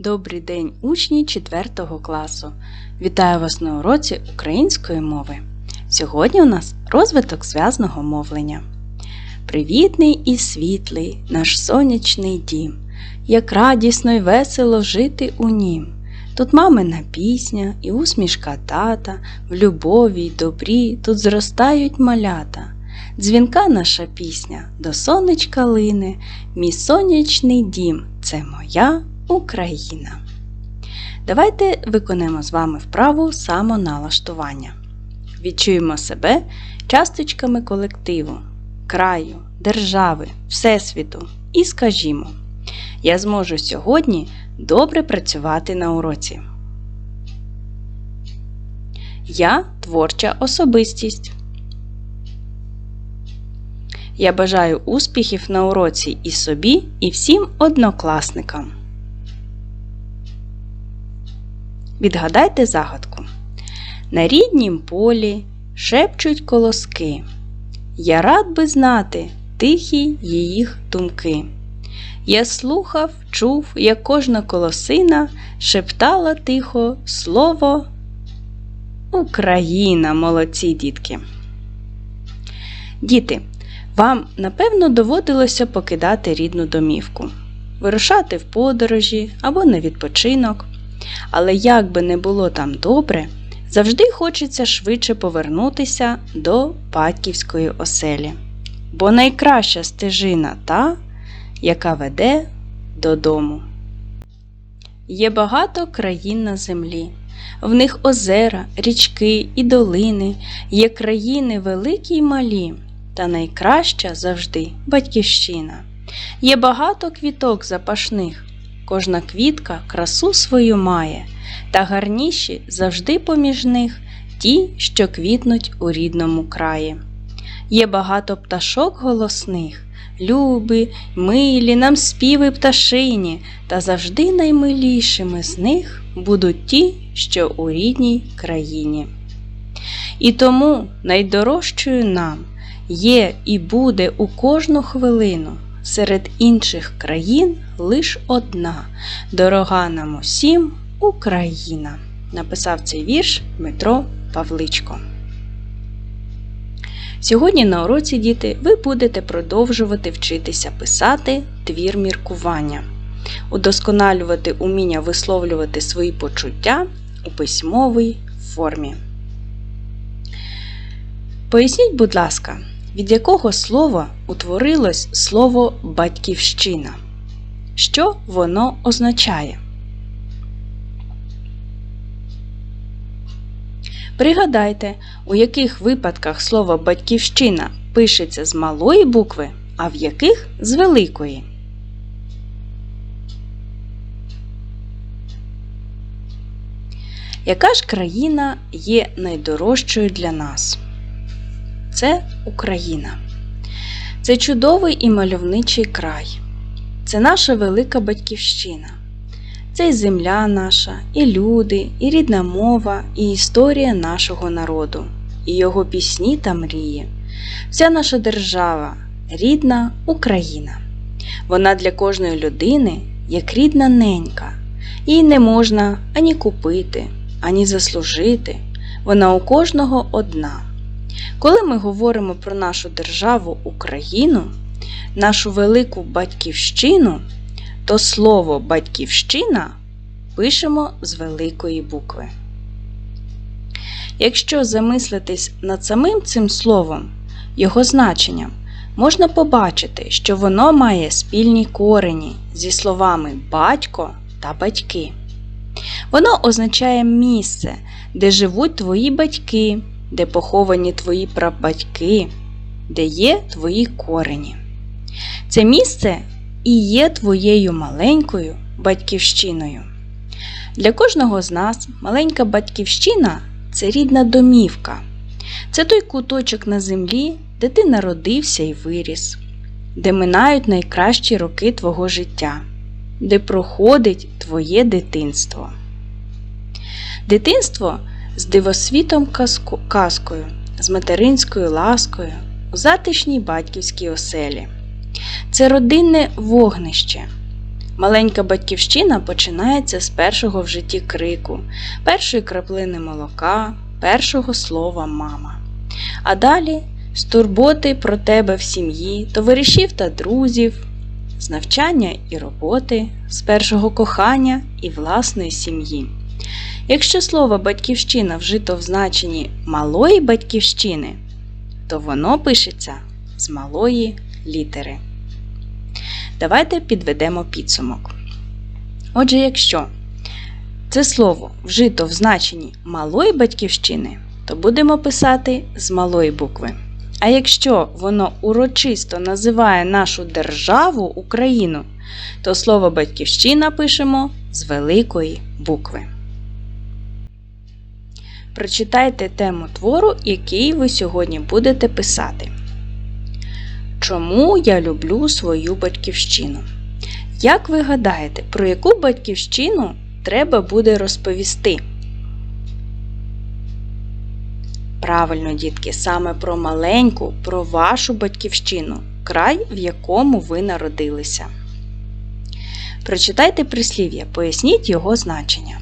Добрий день, учні 4 класу! Вітаю вас на уроці української мови. Сьогодні у нас розвиток зв'язного мовлення. Привітний і світлий наш сонячний дім, як радісно й весело жити у нім. Тут мамина пісня і усмішка тата, в любові й добрі тут зростають малята. Дзвінка наша пісня до сонечка лине, мій сонячний дім це моя Україна. Давайте виконаємо з вами вправу самоналаштування. Відчуємо себе часточками колективу, краю, держави, Всесвіту і скажімо: Я зможу сьогодні добре працювати на уроці. Я творча особистість. Я бажаю успіхів на уроці і собі, і всім однокласникам. Відгадайте загадку. На ріднім полі шепчуть колоски. Я рад би знати тихі їх думки. Я слухав, чув, як кожна колосина шептала тихо слово Україна, молодці дітки. Діти, вам напевно доводилося покидати рідну домівку, вирушати в подорожі або на відпочинок. Але як би не було там добре, завжди хочеться швидше повернутися до батьківської оселі. Бо найкраща стежина та, яка веде додому. Є багато країн на землі. В них озера, річки і долини, є країни великі й малі, та найкраща завжди батьківщина. Є багато квіток запашних, Кожна квітка красу свою має, та гарніші завжди поміж них ті, що квітнуть у рідному краї. Є багато пташок голосних, люби, милі нам співи пташині, та завжди наймилішими з них будуть ті, що у рідній країні. І тому найдорожчою нам є і буде у кожну хвилину серед інших країн лиш одна, дорога нам усім Україна. Написав цей вірш Дмитро Павличко. Сьогодні на уроці діти ви будете продовжувати вчитися писати твір міркування, удосконалювати уміння висловлювати свої почуття у письмовій формі. Поясніть, будь ласка, від якого слова утворилось слово батьківщина? Що воно означає? Пригадайте, у яких випадках слово батьківщина пишеться з малої букви, а в яких з великої. Яка ж країна є найдорожчою для нас? Це Україна. Це чудовий і мальовничий край. Це наша велика батьківщина. Це і земля наша, і люди, і рідна мова, і історія нашого народу, і його пісні та мрії. Вся наша держава, рідна Україна. Вона для кожної людини як рідна ненька. Її не можна ані купити, ані заслужити. Вона у кожного одна. Коли ми говоримо про нашу державу Україну, нашу велику батьківщину, то слово батьківщина пишемо з великої букви. Якщо замислитись над самим цим словом, його значенням, можна побачити, що воно має спільні корені зі словами батько та батьки. Воно означає місце, де живуть твої батьки де поховані твої прабатьки, де є твої корені. Це місце і є твоєю маленькою батьківщиною. Для кожного з нас маленька батьківщина це рідна домівка. Це той куточок на землі, де ти народився і виріс, де минають найкращі роки твого життя, де проходить твоє дитинство. Дитинство з дивосвітом казку, казкою, з материнською ласкою у затишній батьківській оселі. Це родинне вогнище, Маленька батьківщина починається з першого в житті крику, першої краплини молока, першого слова мама. А далі з турботи про тебе в сім'ї, товаришів та друзів, з навчання і роботи, з першого кохання і власної сім'ї. Якщо слово батьківщина вжито в значенні малої батьківщини, то воно пишеться з малої літери. Давайте підведемо підсумок. Отже, якщо це слово вжито в значенні малої батьківщини, то будемо писати з малої букви. А якщо воно урочисто називає нашу державу Україну, то слово батьківщина пишемо з великої букви. Прочитайте тему твору, який ви сьогодні будете писати. Чому я люблю свою батьківщину? Як ви гадаєте, про яку батьківщину треба буде розповісти? Правильно, дітки, саме про маленьку, про вашу батьківщину, край, в якому ви народилися. Прочитайте прислів'я, поясніть його значення.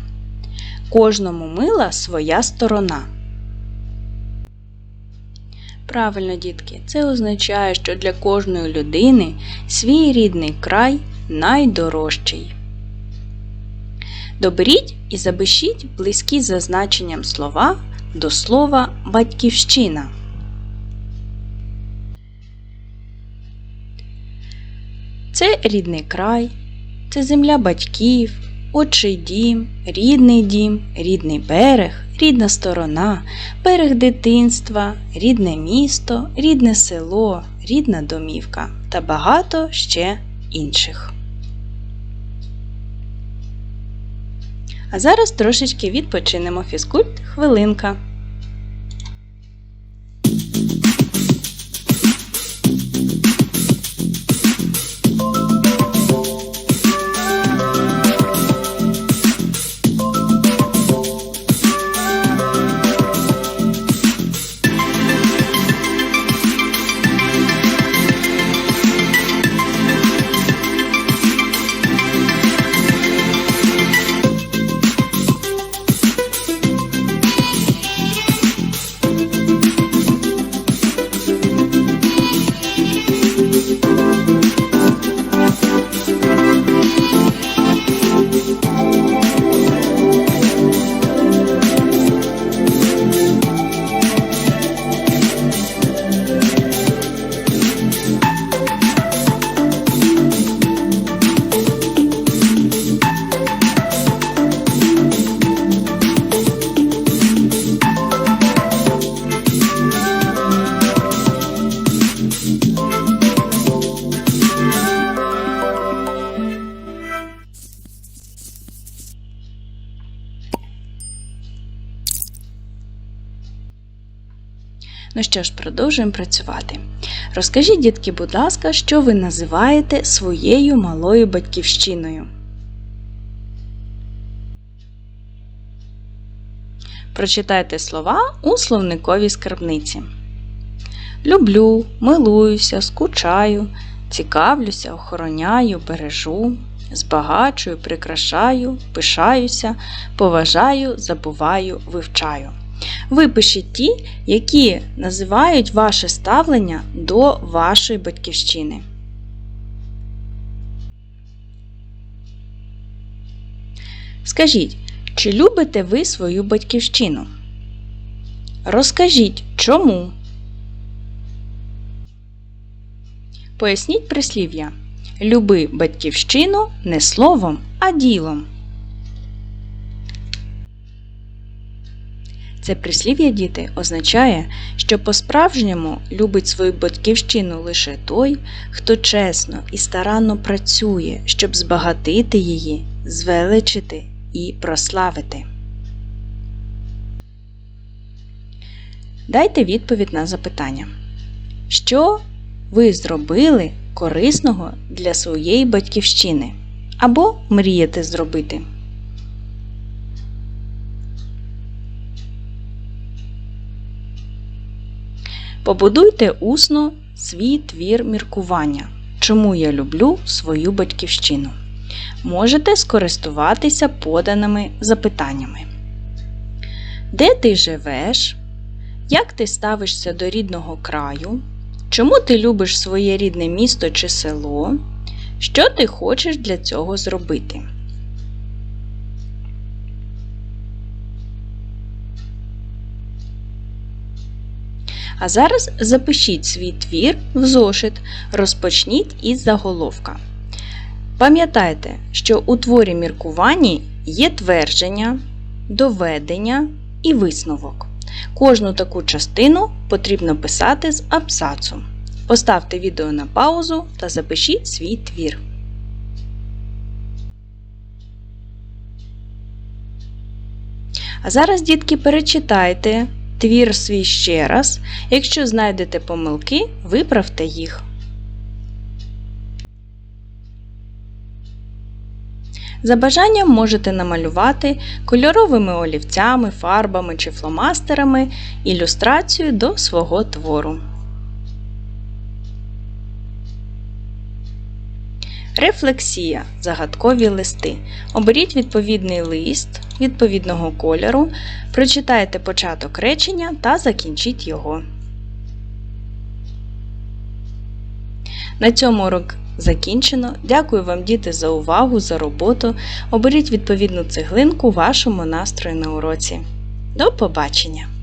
Кожному мила своя сторона. Правильно, дітки, це означає, що для кожної людини свій рідний край найдорожчий. Доберіть і запишіть близькі за значенням слова до слова батьківщина. Це рідний край, це земля батьків, отчий дім, рідний дім, рідний берег, рідна сторона, берег дитинства, рідне місто, рідне село, рідна домівка та багато ще інших. А зараз трошечки відпочинемо фізкульт хвилинка. Ну що ж, продовжуємо працювати. Розкажіть, дітки, будь ласка, що ви називаєте своєю малою батьківщиною? Прочитайте слова у словниковій скарбниці. Люблю, милуюся, скучаю, цікавлюся, охороняю, бережу, збагачую, прикрашаю, пишаюся, поважаю, забуваю, вивчаю. Випишіть ті, які називають ваше ставлення до вашої батьківщини. Скажіть, чи любите ви свою батьківщину? Розкажіть чому. Поясніть прислів'я. Люби батьківщину не словом, а ділом. Це прислів'я діти означає, що по-справжньому любить свою батьківщину лише той, хто чесно і старанно працює, щоб збагатити її, звеличити і прославити. Дайте відповідь на запитання. Що ви зробили корисного для своєї батьківщини? Або мрієте зробити? Побудуйте усно свій твір міркування. Чому я люблю свою батьківщину? можете скористуватися поданими запитаннями. Де ти живеш? Як ти ставишся до рідного краю? Чому ти любиш своє рідне місто чи село? Що ти хочеш для цього зробити? А зараз запишіть свій твір в зошит, розпочніть із заголовка. Пам'ятайте, що у творі міркуванні є твердження, доведення і висновок. Кожну таку частину потрібно писати з абзацу. Поставте відео на паузу та запишіть свій твір. А зараз, дітки, перечитайте твір свій ще раз. Якщо знайдете помилки, виправте їх. За бажанням можете намалювати кольоровими олівцями, фарбами чи фломастерами ілюстрацію до свого твору. Рефлексія. Загадкові листи. Оберіть відповідний лист відповідного кольору, прочитайте початок речення та закінчіть його. На цьому урок закінчено. Дякую вам, діти, за увагу, за роботу. Оберіть відповідну цеглинку вашому настрою на уроці. До побачення!